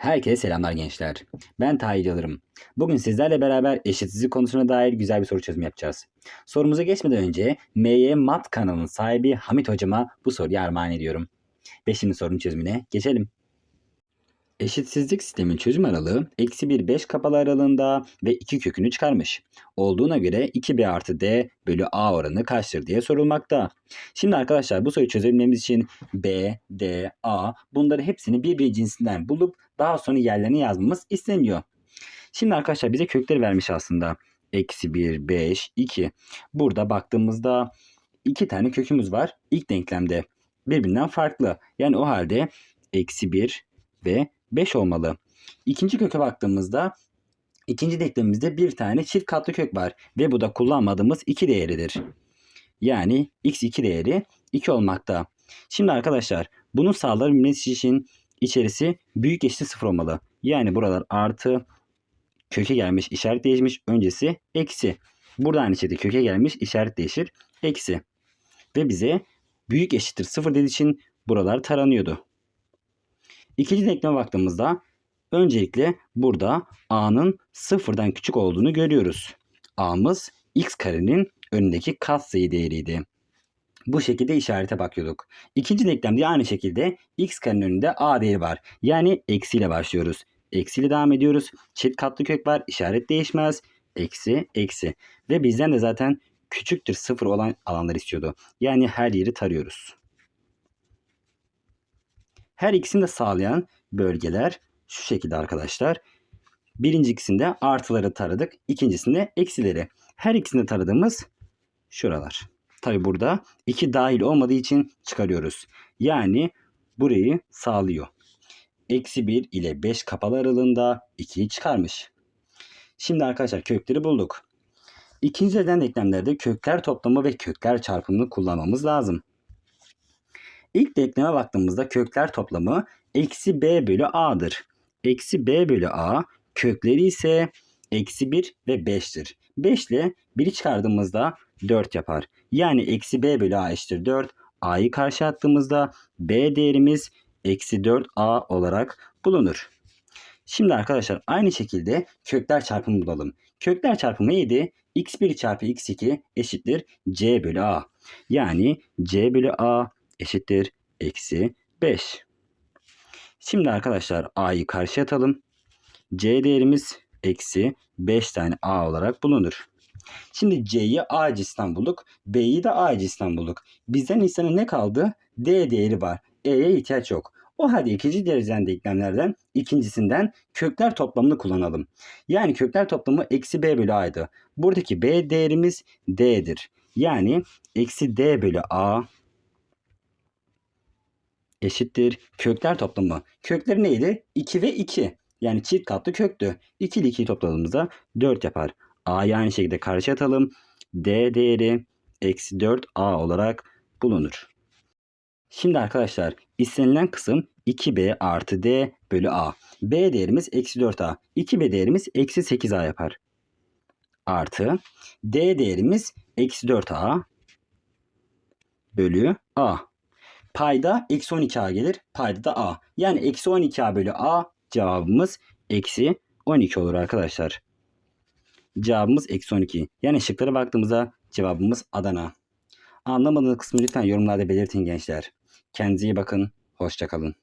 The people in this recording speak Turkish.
Herkese selamlar gençler. Ben Tahir Yıldırım. Bugün sizlerle beraber eşitsizlik konusuna dair güzel bir soru çözümü yapacağız. Sorumuza geçmeden önce MY Mat kanalının sahibi Hamit hocama bu soruyu armağan ediyorum. Ve şimdi sorunun çözümüne geçelim. Eşitsizlik sistemin çözüm aralığı eksi 1 5 kapalı aralığında ve 2 kökünü çıkarmış. Olduğuna göre 2b artı d bölü a oranı kaçtır diye sorulmakta. Şimdi arkadaşlar bu soruyu çözebilmemiz için b, d, a bunları hepsini birbiri cinsinden bulup daha sonra yerlerini yazmamız isteniyor. Şimdi arkadaşlar bize kökleri vermiş aslında. Eksi 1, 5, 2. Burada baktığımızda iki tane kökümüz var. İlk denklemde birbirinden farklı. Yani o halde eksi 1 ve 5 olmalı. İkinci köke baktığımızda ikinci denklemimizde bir tane çift katlı kök var. Ve bu da kullanmadığımız 2 değeridir. Yani x2 değeri 2 olmakta. Şimdi arkadaşlar bunun sağlanabilmesi için içerisi büyük eşittir 0 olmalı. Yani buralar artı köke gelmiş işaret değişmiş öncesi eksi. Burada aynı şekilde köke gelmiş işaret değişir eksi. Ve bize büyük eşittir 0 dediği için buralar taranıyordu. İkinci denkleme baktığımızda öncelikle burada a'nın sıfırdan küçük olduğunu görüyoruz. a'mız x karenin önündeki katsayı değeriydi. Bu şekilde işarete bakıyorduk. İkinci denklemde aynı şekilde x karenin önünde a değeri var. Yani eksiyle başlıyoruz. Eksiyle devam ediyoruz. Çift katlı kök var. İşaret değişmez. Eksi, eksi. Ve bizden de zaten küçüktür sıfır olan alanlar istiyordu. Yani her yeri tarıyoruz. Her ikisini de sağlayan bölgeler şu şekilde arkadaşlar. Birincisinde artıları taradık. ikincisinde eksileri. Her ikisini taradığımız şuralar. Tabi burada 2 dahil olmadığı için çıkarıyoruz. Yani burayı sağlıyor. Eksi 1 ile 5 kapalı aralığında 2'yi çıkarmış. Şimdi arkadaşlar kökleri bulduk. İkinci neden denklemlerde kökler toplamı ve kökler çarpımını kullanmamız lazım. İlk denkleme baktığımızda kökler toplamı eksi b bölü a'dır. Eksi b bölü a kökleri ise eksi 1 ve 5'tir. 5 ile 1'i çıkardığımızda 4 yapar. Yani eksi b bölü a eşittir 4. a'yı karşı attığımızda b değerimiz eksi 4a olarak bulunur. Şimdi arkadaşlar aynı şekilde kökler çarpımı bulalım. Kökler çarpımı neydi? x1 çarpı x2 eşittir c bölü a. Yani c bölü a eşittir eksi 5. Şimdi arkadaşlar a'yı karşıya atalım. c değerimiz eksi 5 tane a olarak bulunur. Şimdi c'yi a cinsinden bulduk. b'yi de a cinsinden bulduk. Bizden insana ne kaldı? d değeri var. e'ye ihtiyaç yok. O halde ikinci dereceden denklemlerden ikincisinden kökler toplamını kullanalım. Yani kökler toplamı eksi b bölü a'ydı. Buradaki b değerimiz d'dir. Yani eksi d bölü a eşittir kökler toplamı. Kökleri neydi? 2 ve 2. Yani çift katlı köktü. 2 ile 2'yi topladığımızda 4 yapar. A'yı aynı şekilde karşı atalım. D değeri eksi 4A olarak bulunur. Şimdi arkadaşlar istenilen kısım 2B artı D bölü A. B değerimiz eksi 4A. 2B değerimiz eksi 8A yapar. Artı D değerimiz eksi 4A bölü A. Payda eksi 12A gelir. Payda da A. Yani eksi 12A bölü A cevabımız eksi 12 olur arkadaşlar. Cevabımız eksi 12. Yani şıklara baktığımızda cevabımız Adana. Anlamadığınız kısmı lütfen yorumlarda belirtin gençler. Kendinize iyi bakın. Hoşçakalın.